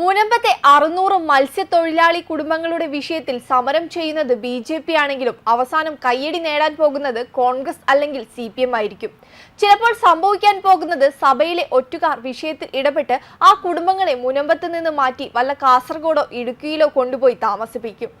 മുനമ്പത്തെ അറുന്നൂറ് മത്സ്യത്തൊഴിലാളി കുടുംബങ്ങളുടെ വിഷയത്തിൽ സമരം ചെയ്യുന്നത് ബി ജെ പി ആണെങ്കിലും അവസാനം കയ്യടി നേടാൻ പോകുന്നത് കോൺഗ്രസ് അല്ലെങ്കിൽ സി പി എം ആയിരിക്കും. ചിലപ്പോൾ സംഭവിക്കാൻ പോകുന്നത് സഭയിലെ ഒറ്റുകാർ വിഷയത്തിൽ ഇടപെട്ട് ആ കുടുംബങ്ങളെ മുനമ്പത്ത് നിന്ന് മാറ്റി വല്ല കാസർഗോഡോ ഇടുക്കിയിലോ കൊണ്ടുപോയി താമസിപ്പിക്കും.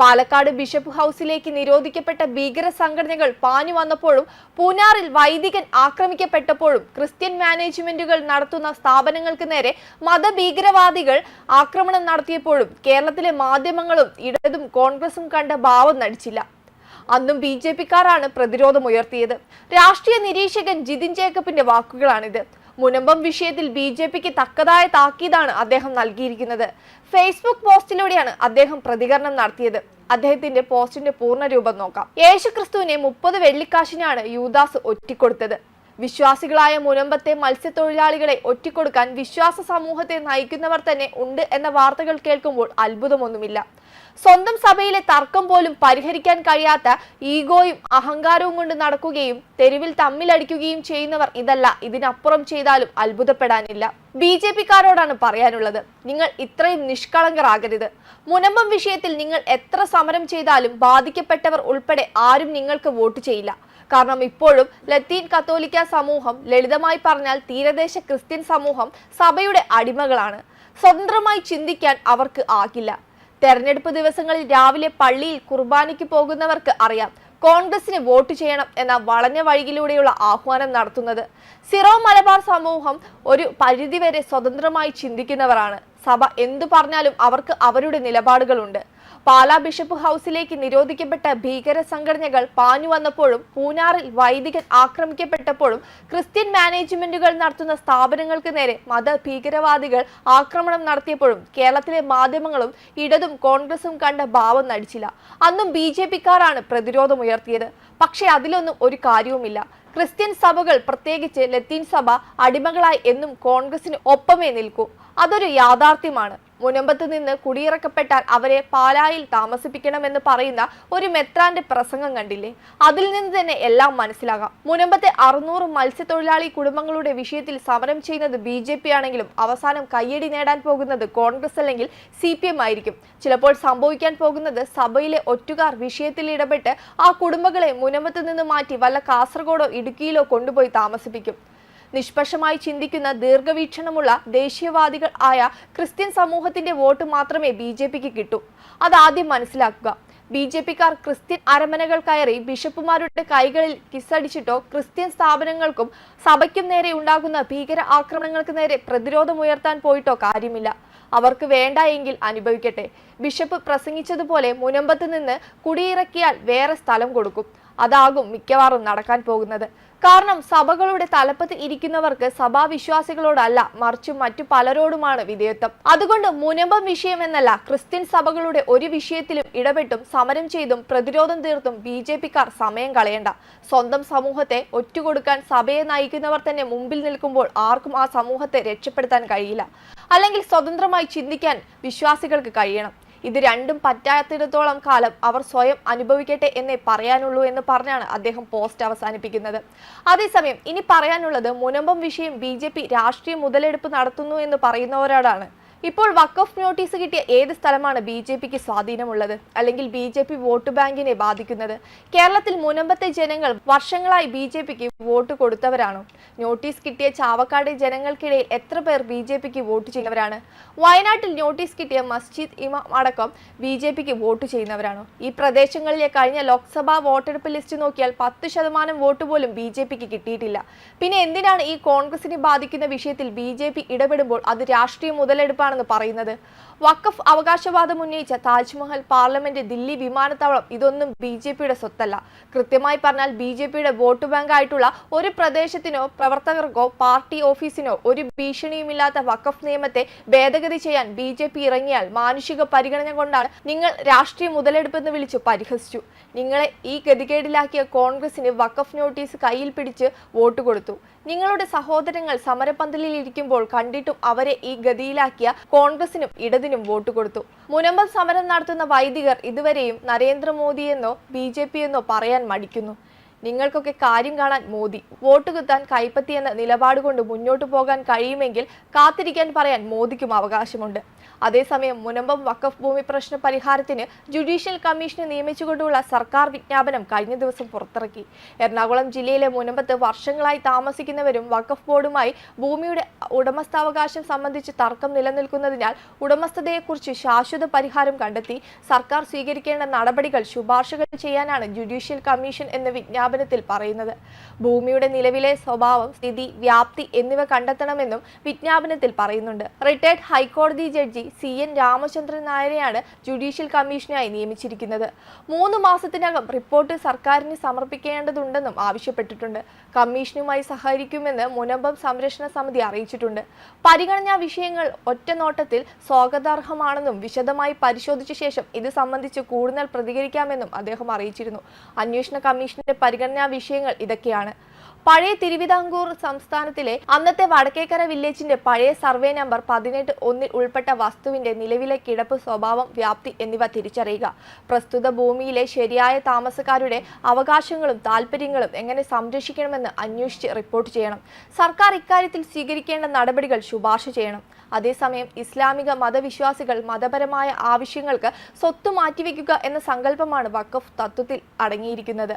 പാലക്കാട് ബിഷപ്പ് ഹൌസിലേക്ക് നിരോധിക്കപ്പെട്ട ഭീകര സംഘടനകൾ പാഞ്ഞു വന്നപ്പോഴും പൂനാറിൽ വൈദികൻ ആക്രമിക്കപ്പെട്ടപ്പോഴും ക്രിസ്ത്യൻ മാനേജ്മെന്റുകൾ നടത്തുന്ന സ്ഥാപനങ്ങൾക്ക് നേരെ മതഭീകരവാദികൾ ആക്രമണം നടത്തിയപ്പോഴും കേരളത്തിലെ മാധ്യമങ്ങളും ഇടതും കോൺഗ്രസും കണ്ട ഭാവം നടിച്ചില്ല. അന്നും ബി ജെ പിക്കാരാണ് പ്രതിരോധമുയർത്തിയത്. രാഷ്ട്രീയ നിരീക്ഷകൻ ജിതിൻ ജേക്കബിന്റെ വാക്കുകളാണിത്. മുനമ്പം വിഷയത്തിൽ ബി ജെ പിക്ക് തക്കതായ താക്കീതാണ് അദ്ദേഹം നൽകിയിരിക്കുന്നത്. ഫേസ്ബുക്ക് പോസ്റ്റിലൂടെയാണ് അദ്ദേഹം പ്രതികരണം നടത്തിയത്. അദ്ദേഹത്തിന്റെ പോസ്റ്റിന്റെ പൂർണ രൂപം നോക്കാം. യേശുക്രിസ്തുവിനെ മുപ്പത് വെള്ളിക്കാശിനാണ് യൂദാസ് ഒറ്റിക്കൊടുത്തത്. വിശ്വാസികളായ മുനമ്പത്തെ മത്സ്യത്തൊഴിലാളികളെ ഒറ്റിക്കൊടുക്കാൻ വിശ്വാസ സമൂഹത്തെ നയിക്കുന്നവർ തന്നെ ഉണ്ട് എന്ന വാർത്തകൾ കേൾക്കുമ്പോൾ അത്ഭുതമൊന്നുമില്ല. സ്വന്തം സഭയിലെ തർക്കം പോലും പരിഹരിക്കാൻ കഴിയാത്ത ഈഗോയും അഹങ്കാരവും കൊണ്ട് നടക്കുകയും തെരുവിൽ തമ്മിലടിക്കുകയും ചെയ്യുന്നവർ ഇതല്ല. ഇതിനപ്പുറം ചെയ്താലും അത്ഭുതപ്പെടാനില്ല. ബി ജെ പിക്കാരോടാണ് പറയാനുള്ളത്. നിങ്ങൾ ഇത്രയും നിഷ്കളങ്കരാകരുത്. മുനമ്പം വിഷയത്തിൽ നിങ്ങൾ എത്ര സമരം ചെയ്താലും ബാധിക്കപ്പെട്ടവർ ഉൾപ്പെടെ ആരും നിങ്ങൾക്ക് വോട്ട് ചെയ്യില്ല. കാരണം ഇപ്പോഴും ലത്തീൻ കത്തോലിക്ക സമൂഹം ലളിതമായി പറഞ്ഞാൽ തീരദേശ ക്രിസ്ത്യൻ സമൂഹം സഭയുടെ അടിമകളാണ്. സ്വതന്ത്രമായി ചിന്തിക്കാൻ അവർക്ക് ആകില്ല. തെരഞ്ഞെടുപ്പ് ദിവസങ്ങളിൽ രാവിലെ പള്ളിയിൽ കുർബാനയ്ക്ക് പോകുന്നവർക്ക് അറിയാം കോൺഗ്രസിന് വോട്ട് ചെയ്യണം എന്ന വളഞ്ഞ വഴിയിലൂടെയുള്ള ആഹ്വാനം നടത്തുന്നത്. സിറോ മലബാർ സമൂഹം ഒരു പരിധിവരെ സ്വതന്ത്രമായി ചിന്തിക്കുന്നവരാണ്. സഭ എന്തു പറഞ്ഞാലും അവർക്ക് അവരുടെ നിലപാടുകളുണ്ട്. പാലാ ബിഷപ്പ് ഹൗസിലേക്ക് നിരോധിക്കപ്പെട്ട ഭീകര സംഘടനകൾ പാഞ്ഞു വന്നപ്പോഴും പൂനാറിൽ വൈദികൻ ആക്രമിക്കപ്പെട്ടപ്പോഴും ക്രിസ്ത്യൻ മാനേജ്മെന്റുകൾ നടത്തുന്ന സ്ഥാപനങ്ങൾക്ക് നേരെ മത ഭീകരവാദികൾ ആക്രമണം നടത്തിയപ്പോഴും കേരളത്തിലെ മാധ്യമങ്ങളും ഇടതും കോൺഗ്രസും കണ്ട ഭാവം നടിച്ചില്ല. അന്നും ബി ജെ പിക്കാരാണ് പ്രതിരോധമുയർത്തിയത് പക്ഷേ അതിലൊന്നും ഒരു കാര്യവുമില്ല. ക്രിസ്ത്യൻ സഭകൾ പ്രത്യേകിച്ച് ലത്തീൻ സഭ അടിമകളായി എന്നും കോൺഗ്രസിന് ഒപ്പമേ നിൽക്കൂ. അതൊരു യാഥാർത്ഥ്യമാണ്. മുനമ്പത്ത് നിന്ന് കുടിയിറക്കപ്പെട്ടാൽ അവരെ പാലായിൽ താമസിപ്പിക്കണമെന്ന് പറയുന്ന ഒരു മെത്രാന്റെ പ്രസംഗം കണ്ടില്ലേ? അതിൽ നിന്ന് തന്നെ എല്ലാം മനസ്സിലാകാം. മുനമ്പത്തെ അറുന്നൂറ് മത്സ്യത്തൊഴിലാളി കുടുംബങ്ങളുടെ വിഷയത്തിൽ സമരം ചെയ്യുന്നത് ബി ജെ പി ആണെങ്കിലും അവസാനം കയ്യടി നേടാൻ പോകുന്നത് കോൺഗ്രസ് അല്ലെങ്കിൽ സി പി എം ആയിരിക്കും. ചിലപ്പോൾ സംഭവിക്കാൻ പോകുന്നത് സഭയിലെ ഒറ്റുകാർ വിഷയത്തിൽ ഇടപെട്ട് ആ കുടുംബങ്ങളെ മുനമ്പത്ത് നിന്ന് മാറ്റി വല്ല കാസർഗോഡോ ഇടുക്കിയിലോ കൊണ്ടുപോയി താമസിപ്പിക്കും. നിഷ്പക്ഷമായി ചിന്തിക്കുന്ന ദീർഘവീക്ഷണമുള്ള ദേശീയവാദികൾ ആയ ക്രിസ്ത്യൻ സമൂഹത്തിന്റെ വോട്ട് മാത്രമേ ബി ജെ പിക്ക് കിട്ടൂ. അതാദ്യം മനസ്സിലാക്കുക. ബി ജെ പിക്കാർ ക്രിസ്ത്യൻ അരമനകൾ കയറി ബിഷപ്പുമാരുടെ കൈകളിൽ കിസ്സടിച്ചിട്ടോ ക്രിസ്ത്യൻ സ്ഥാപനങ്ങൾക്കും സഭയ്ക്കും നേരെ ഉണ്ടാകുന്ന ഭീകര ആക്രമണങ്ങൾക്ക് നേരെ പ്രതിരോധമുയർത്താൻ പോയിട്ടോ കാര്യമില്ല. അവർക്ക് വേണ്ട എങ്കിൽ അനുഭവിക്കട്ടെ. ബിഷപ്പ് പ്രസംഗിച്ചതുപോലെ മുനമ്പത്ത് നിന്ന് കുടിയിറക്കിയാൽ വേറെ സ്ഥലം കൊടുക്കും. അതാകും മിക്കവാറും നടക്കാൻ പോകുന്നത്. കാരണം സഭകളുടെ തലപ്പത്ത് ഇരിക്കുന്നവർക്ക് സഭാവിശ്വാസികളോടല്ല മറിച്ച് മറ്റു പലരോടുമാണ് വിധേയത്വം. അതുകൊണ്ട് മുനമ്പം വിഷയം എന്നല്ല ക്രിസ്ത്യൻ സഭകളുടെ ഒരു വിഷയത്തിലും ഇടപെട്ടും സമരം ചെയ്തും പ്രതിരോധം തീർത്തും ബി സമയം കളയണ്ട. സ്വന്തം സമൂഹത്തെ ഒറ്റുകൊടുക്കാൻ സഭയെ നയിക്കുന്നവർ തന്നെ മുമ്പിൽ നിൽക്കുമ്പോൾ ആർക്കും ആ സമൂഹത്തെ രക്ഷപ്പെടുത്താൻ കഴിയില്ല. അല്ലെങ്കിൽ സ്വതന്ത്രമായി ചിന്തിക്കാൻ വിശ്വാസികൾക്ക് കഴിയണം. ഇത് രണ്ടും പറ്റാത്തിടത്തോളം കാലം അവർ സ്വയം അനുഭവിക്കട്ടെ എന്നേ പറയാനുള്ളൂ എന്ന് പറഞ്ഞാണ് അദ്ദേഹം പോസ്റ്റ് അവസാനിപ്പിക്കുന്നത്. അതേസമയം ഇനി പറയാനുള്ളത് മുനമ്പം വിഷയം ബി രാഷ്ട്രീയ മുതലെടുപ്പ് നടത്തുന്നു എന്ന് പറയുന്നവരോടാണ്. ഇപ്പോൾ വക്കഫ് നോട്ടീസ് കിട്ടിയ ഏത് സ്ഥലമാണ് ബി ജെ പിക്ക് സ്വാധീനമുള്ളത്? അല്ലെങ്കിൽ ബി ജെ പി വോട്ട് ബാങ്കിനെ ബാധിക്കുന്നത്? കേരളത്തിൽ മുനമ്പത്തെ ജനങ്ങൾ വർഷങ്ങളായി ബി ജെ പിക്ക് വോട്ട് കൊടുത്തവരാണോ? നോട്ടീസ് കിട്ടിയ ചാവക്കാട് ജനങ്ങൾക്കിടയിൽ എത്ര പേർ ബി ജെ പിക്ക് വോട്ട് ചെയ്യുന്നവരാണ്? വയനാട്ടിൽ നോട്ടീസ് കിട്ടിയ മസ്ജിദ് ഇമാം അടക്കം ബി ജെ പിക്ക് വോട്ട് ചെയ്യുന്നവരാണോ? ഈ പ്രദേശങ്ങളിലെ കഴിഞ്ഞ ലോക്സഭാ വോട്ടെടുപ്പ് ലിസ്റ്റ് നോക്കിയാൽ പത്ത് ശതമാനം വോട്ട് പോലും ബി ജെ പിക്ക് കിട്ടിയിട്ടില്ല. പിന്നെ എന്തിനാണ് ഈ കോൺഗ്രസിനെ ബാധിക്കുന്ന വിഷയത്തിൽ ബി ജെ പി ഇടപെടുമ്പോൾ അത് രാഷ്ട്രീയ മുതലെടുപ്പാണെന്ന് പറയുന്നത്. വഖഫ് അവകാശവാദം ഉന്നയിച്ച താജ്മഹൽ പാർലമെന്റ് ദില്ലി വിമാനത്താവളം ഇതൊന്നും ബി ജെ പിയുടെ സ്വത്തല്ല. കൃത്യമായി പറഞ്ഞാൽ ബി ജെ പിയുടെ വോട്ട് ബാങ്ക് ആയിട്ടുള്ള ഒരു പ്രദേശത്തിനോ പ്രവർത്തകർക്കോ പാർട്ടി ഓഫീസിനോ ഒരു ഭീഷണിയുമില്ലാത്ത വഖഫ് നിയമത്തെ ഭേദഗതി ചെയ്യാൻ ബി ജെ പി ഇറങ്ങിയാൽ മാനുഷിക പരിഗണന കൊണ്ടാണ് നിങ്ങൾ രാഷ്ട്രീയ മുതലെടുപ്പെന്ന് വിളിച്ചു പരിഹസിച്ചു. നിങ്ങളെ ഈ ഗതികേടിലാക്കിയ കോൺഗ്രസിന് വഖഫ് നോട്ടീസ് കയ്യിൽ പിടിച്ച് വോട്ട് കൊടുത്തു. നിങ്ങളുടെ സഹോദരങ്ങൾ സമരപന്തലിൽ ഇരിക്കുമ്പോൾ കണ്ടിട്ടും അവരെ ഈ ഗതിയിലാക്കിയ കോൺഗ്രസിനും ഇടതിനും വോട്ട് കൊടുത്തു. മുനമ്പം സമരം നടത്തുന്ന വൈദികർ ഇതുവരെയും നരേന്ദ്രമോദിയെന്നോ ബി ജെ പി എന്നോ പറയാൻ മടിക്കുന്നു. നിങ്ങൾക്കൊക്കെ കാര്യം കാണാൻ മോദി. വോട്ട് കുത്താൻ കൈപ്പത്തിയെന്ന നിലപാട് കൊണ്ട് മുന്നോട്ടു പോകാൻ കഴിയുമെങ്കിൽ കാത്തിരിക്കാൻ പറയാൻ മോദിക്കും അവകാശമുണ്ട്. അതേസമയം മുനമ്പം വഖഫ് ഭൂമി പ്രശ്ന പരിഹാരത്തിന് ജുഡീഷ്യൽ കമ്മീഷനെ നിയമിച്ചുകൊണ്ടുള്ള സർക്കാർ വിജ്ഞാപനം കഴിഞ്ഞ ദിവസം പുറത്തിറക്കി. എറണാകുളം ജില്ലയിലെ മുനമ്പത്ത് വർഷങ്ങളായി താമസിക്കുന്നവരും വഖഫ് ബോർഡുമായി ഭൂമിയുടെ ഉടമസ്ഥാവകാശം സംബന്ധിച്ച് തർക്കം നിലനിൽക്കുന്നതിനാൽ ഉടമസ്ഥതയെക്കുറിച്ച് ശാശ്വത പരിഹാരം കണ്ടെത്തി സർക്കാർ സ്വീകരിക്കേണ്ട നടപടികൾ ശുപാർശകൾ ചെയ്യാനാണ് ജുഡീഷ്യൽ കമ്മീഷൻ എന്ന വിജ്ഞാപനത്തിൽ പറയുന്നത്. ഭൂമിയുടെ നിലവിലെ സ്വഭാവം സ്ഥിതി വ്യാപ്തി എന്നിവ കണ്ടെത്തണമെന്നും വിജ്ഞാപനത്തിൽ പറയുന്നുണ്ട്. റിട്ടയർഡ് ഹൈക്കോടതി ജഡ്ജി സി എൻ രാമചന്ദ്രൻ നായരെയാണ് ജുഡീഷ്യൽ കമ്മീഷനായി നിയമിച്ചിരിക്കുന്നത്. മൂന്ന് മാസത്തിനകം റിപ്പോർട്ട് സർക്കാരിന് സമർപ്പിക്കേണ്ടതുണ്ടെന്നും ആവശ്യപ്പെട്ടിട്ടുണ്ട്. കമ്മീഷനുമായി സഹകരിക്കുമെന്ന് മുനമ്പം സംരക്ഷണ സമിതി അറിയിച്ചിട്ടുണ്ട്. പരിഗണനാ വിഷയങ്ങൾ ഒറ്റ നോട്ടത്തിൽ സ്വാഗതാർഹമാണെന്നും വിശദമായി പരിശോധിച്ച ശേഷം ഇത് സംബന്ധിച്ച് കൂടുതൽ പ്രതികരിക്കാമെന്നും അദ്ദേഹം അറിയിച്ചിരുന്നു. അന്വേഷണ കമ്മീഷന്റെ പരിഗണനാ വിഷയങ്ങൾ ഇതൊക്കെയാണ്. പഴയ തിരുവിതാംകൂർ സംസ്ഥാനത്തിലെ അന്നത്തെ വടക്കേക്കര വില്ലേജിന്റെ പഴയ സർവേ നമ്പർ പതിനെട്ട് ഒന്നിൽ ഉൾപ്പെട്ട വസ്തുവിന്റെ നിലവിലെ കിടപ്പ് സ്വഭാവം വ്യാപ്തി എന്നിവ തിരിച്ചറിയുക. പ്രസ്തുത ഭൂമിയിലെ ശരിയായ താമസക്കാരുടെ അവകാശങ്ങളും താൽപ്പര്യങ്ങളും എങ്ങനെ സംരക്ഷിക്കണമെന്ന് അന്വേഷിച്ച് റിപ്പോർട്ട് ചെയ്യണം. സർക്കാർ ഇക്കാര്യത്തിൽ സ്വീകരിക്കേണ്ട നടപടികൾ ശുപാർശ ചെയ്യണം. അതേസമയം ഇസ്ലാമിക മതവിശ്വാസികൾ മതപരമായ ആവശ്യങ്ങൾക്ക് സ്വത്ത് മാറ്റിവെക്കുക എന്ന സങ്കല്പമാണ് വഖഫ് തത്വത്തിൽ അടങ്ങിയിരിക്കുന്നത്.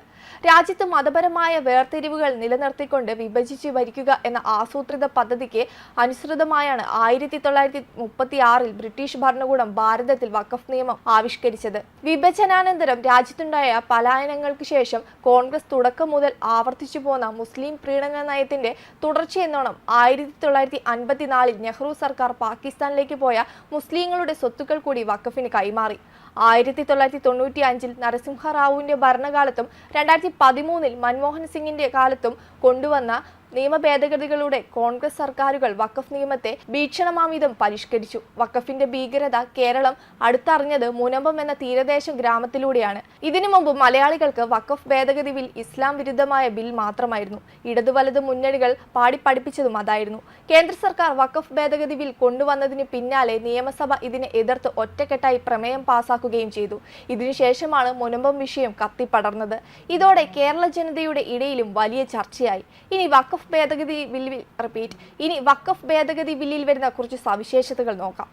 രാജ്യത്ത് മതപരമായ വേർതിരിവുകൾ നിലനിർത്തിക്കൊണ്ട് വിഭജിച്ച് ഭരിക്കുക എന്ന ആസൂത്രിത പദ്ധതിക്ക് അനുസൃതമായാണ് ആയിരത്തി തൊള്ളായിരത്തി മുപ്പത്തി ആറിൽ ബ്രിട്ടീഷ് ഭരണകൂടം ഭാരതത്തിൽ വഖഫ് നിയമം ആവിഷ്കരിച്ചത്. വിഭജനാനന്തരം രാജ്യത്തുണ്ടായ പലായനങ്ങൾക്ക് ശേഷം കോൺഗ്രസ് തുടക്കം മുതൽ ആവർത്തിച്ചു പോന്ന മുസ്ലിം പ്രീണന നയത്തിന്റെ തുടർച്ചയെന്നോണം ആയിരത്തി തൊള്ളായിരത്തി അൻപത്തിനാലിൽ നെഹ്റു സർക്കാർ പാകിസ്ഥാനിലേക്ക് പോയ മുസ്ലിങ്ങളുടെ സ്വത്തുക്കൾ കൂടി വഖഫിന് കൈമാറി. ആയിരത്തി തൊള്ളായിരത്തി തൊണ്ണൂറ്റി അഞ്ചിൽ നരസിംഹറാവുവിന്റെ ഭരണകാലത്തും രണ്ടായിരത്തി പതിമൂന്നിൽ മൻമോഹൻ സിംഗിന്റെ കാലത്തും കൊണ്ടുവന്ന നിയമ ഭേദഗതികളുടെ കോൺഗ്രസ് സർക്കാരുകൾ വഖഫ് നിയമത്തെ ഭീഷണമാമിതം പരിഷ്കരിച്ചു. വഖഫിന്റെ ഭീകരത കേരളം അടുത്തറിഞ്ഞത് മുനമ്പം എന്ന തീരദേശ ഗ്രാമത്തിലൂടെയാണ്. ഇതിനു മുമ്പ് മലയാളികൾക്ക് വഖഫ് ഭേദഗതി ബിൽ ഇസ്ലാം വിരുദ്ധമായ ബിൽ മാത്രമായിരുന്നു. ഇടതു വലത് മുന്നണികൾ പാടി പഠിപ്പിച്ചതും അതായിരുന്നു. കേന്ദ്ര സർക്കാർ വഖഫ് ഭേദഗതി ബിൽ കൊണ്ടുവന്നതിന് പിന്നാലെ നിയമസഭ ഇതിനെ എതിർത്ത് ഒറ്റക്കെട്ടായി പ്രമേയം പാസാക്കുകയും ചെയ്തു. ഇതിനുശേഷമാണ് മുനമ്പം വിഷയം കത്തിപ്പടർന്നത്. ഇതോടെ കേരള ജനതയുടെ ഇടയിലും വലിയ ചർച്ചയായി. ഇനി വഖഫ് ഭേദഗതി ബില്ലിൽ റിപ്പീറ്റ് ഇനി വഖഫ് ഭേദഗതി ബില്ലിൽ വരുന്ന കുറച്ച് സവിശേഷതകൾ നോക്കാം.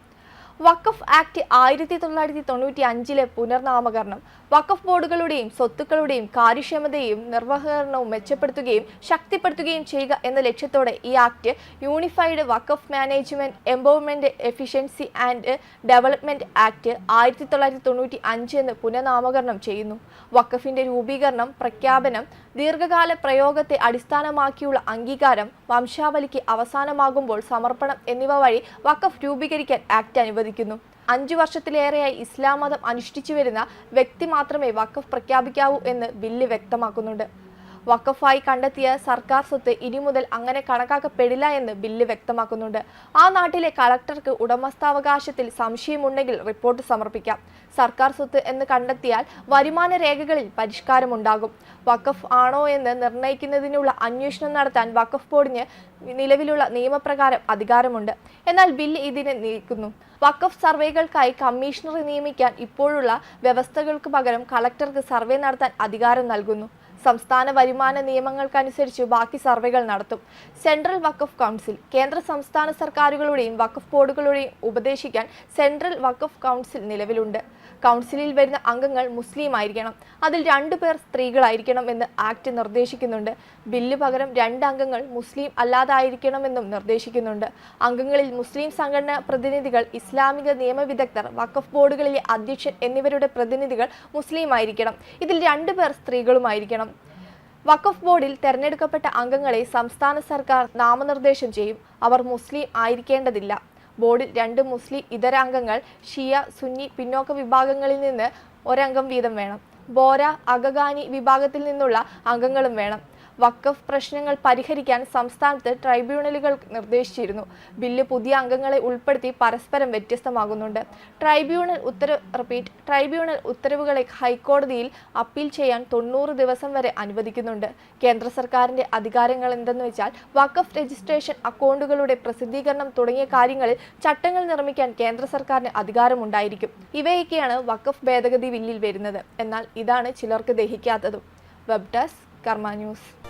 വഖഫ് ആക്ട് ആയിരത്തി തൊള്ളായിരത്തി തൊണ്ണൂറ്റി അഞ്ചിലെ പുനർനാമകരണം. വഖഫ് ബോർഡുകളുടെയും സ്വത്തുക്കളുടെയും കാര്യക്ഷമതയും നിർവഹണവും മെച്ചപ്പെടുത്തുകയും ശക്തിപ്പെടുത്തുകയും ചെയ്യുക എന്ന ലക്ഷ്യത്തോടെ ഈ act unified Waqf management empowerment efficiency and development act ആയിരത്തി തൊള്ളായിരത്തി തൊണ്ണൂറ്റി അഞ്ച് എന്ന് പുനർനാമകരണം ചെയ്യുന്നു. വഖഫിന്റെ രൂപീകരണം പ്രഖ്യാപനം ദീർഘകാല പ്രയോഗത്തെ അടിസ്ഥാനമാക്കിയുള്ള അംഗീകാരം വംശാവലിക്ക് അവസാനമാകുമ്പോൾ സമർപ്പണം എന്നിവ വഴി വഖഫ് രൂപീകരിക്കാൻ ആക്ട് അനുവദിക്കുന്നു അഞ്ചു വർഷത്തിലേറെയായി ഇസ്ലാം മതം അനുഷ്ഠിച്ചു വരുന്ന വ്യക്തി മാത്രമേ വഖഫ് പ്രഖ്യാപിക്കാവൂ എന്ന് ബില്ല് വ്യക്തമാക്കുന്നുണ്ട്. വഖഫായി കണ്ടെത്തിയ സർക്കാർ സ്വത്ത് ഇനി മുതൽ അങ്ങനെ കണക്കാക്കപ്പെടില്ല എന്ന് ബില്ല് വ്യക്തമാക്കുന്നുണ്ട്. ആ നാട്ടിലെ കളക്ടർക്ക് ഉടമസ്ഥാവകാശത്തിൽ സംശയമുണ്ടെങ്കിൽ റിപ്പോർട്ട് സമർപ്പിക്കാം. സർക്കാർ സ്വത്ത് എന്ന് കണ്ടെത്തിയാൽ വരുമാന രേഖകളിൽ പരിഷ്കാരമുണ്ടാകും. വക്കഫ് ആണോ എന്ന് നിർണയിക്കുന്നതിനുള്ള അന്വേഷണം നടത്താൻ വക്കഫ് ബോർഡിന് നിലവിലുള്ള നിയമപ്രകാരം അധികാരമുണ്ട്. എന്നാൽ ബില്ല് ഇതിനെ നീക്കുന്നു. വക്കഫ് സർവേകൾക്കായി കമ്മീഷണറെ നിയമിക്കാൻ ഇപ്പോഴുള്ള വ്യവസ്ഥകൾക്ക് പകരം കളക്ടർക്ക് സർവേ നടത്താൻ അധികാരം നൽകുന്നു. സംസ്ഥാന വരുമാന നിയമങ്ങൾക്കനുസരിച്ച് ബാക്കി സർവേകൾ നടത്തും. സെൻട്രൽ വഖഫ് കൗൺസിൽ കേന്ദ്ര സംസ്ഥാന സർക്കാരുകളുടെയും വഖഫ് ബോർഡുകളുടെയും ഉപദേശിക്കാൻ സെൻട്രൽ വഖഫ് കൗൺസിൽ നിലവിലുണ്ട്. കൗൺസിലിൽ വരുന്ന അംഗങ്ങൾ മുസ്ലിം ആയിരിക്കണം. അതിൽ രണ്ടു പേർ സ്ത്രീകളായിരിക്കണം എന്ന് ആക്ട് നിർദ്ദേശിക്കുന്നുണ്ട്. ബില്ല് പകരം രണ്ട് അംഗങ്ങൾ മുസ്ലിം അല്ലാതായിരിക്കണമെന്നും നിർദ്ദേശിക്കുന്നുണ്ട്. അംഗങ്ങളിൽ മുസ്ലിം സംഘടനാ പ്രതിനിധികൾ ഇസ്ലാമിക നിയമവിദഗ്ധർ വഖഫ് ബോർഡുകളിലെ അധ്യക്ഷൻ എന്നിവരുടെ പ്രതിനിധികൾ മുസ്ലിം ആയിരിക്കണം. ഇതിൽ രണ്ടു പേർ സ്ത്രീകളുമായിരിക്കണം വഖഫ് ബോർഡിൽ തെരഞ്ഞെടുക്കപ്പെട്ട അംഗങ്ങളെ സംസ്ഥാന സർക്കാർ നാമനിർദ്ദേശം ചെയ്യും. അവർ മുസ്ലിം ആയിരിക്കേണ്ടതില്ല. ബോർഡിൽ രണ്ട് മുസ്ലിം ഇതരാംഗങ്ങൾ ഷിയ സുന്നി പിന്നോക്ക വിഭാഗങ്ങളിൽ നിന്ന് ഒരംഗം വീതം വേണം. ബോര അഗഗാനി വിഭാഗത്തിൽ നിന്നുള്ള അംഗങ്ങളും വേണം. വഖഫ് പ്രശ്നങ്ങൾ പരിഹരിക്കാൻ സംസ്ഥാനത്ത് ട്രൈബ്യൂണലുകൾ നിർദ്ദേശിച്ചിരുന്നു. ബില്ല് പുതിയ അംഗങ്ങളെ ഉൾപ്പെടുത്തി പരസ്പരം വ്യത്യസ്തമാകുന്നുണ്ട്. ട്രൈബ്യൂണൽ ഉത്തരവ് റിപ്പീറ്റ് ട്രൈബ്യൂണൽ ഉത്തരവുകളെ ഹൈക്കോടതിയിൽ അപ്പീൽ ചെയ്യാൻ തൊണ്ണൂറ് ദിവസം വരെ അനുവദിക്കുന്നുണ്ട്. കേന്ദ്ര സർക്കാരിന്റെ അധികാരങ്ങൾ എന്തെന്ന് വെച്ചാൽ വക്കഫ് രജിസ്ട്രേഷൻ അക്കൗണ്ടുകളുടെ പ്രസിദ്ധീകരണം തുടങ്ങിയ കാര്യങ്ങളിൽ ചട്ടങ്ങൾ നിർമ്മിക്കാൻ കേന്ദ്ര സർക്കാരിന് അധികാരമുണ്ടായിരിക്കും. ഇവയൊക്കെയാണ് വക്കഫ് ഭേദഗതി ബില്ലിൽ വരുന്നത്. എന്നാൽ ഇതാണ് ചിലർക്ക് ദഹിക്കാത്തതും. Web desk Karma news.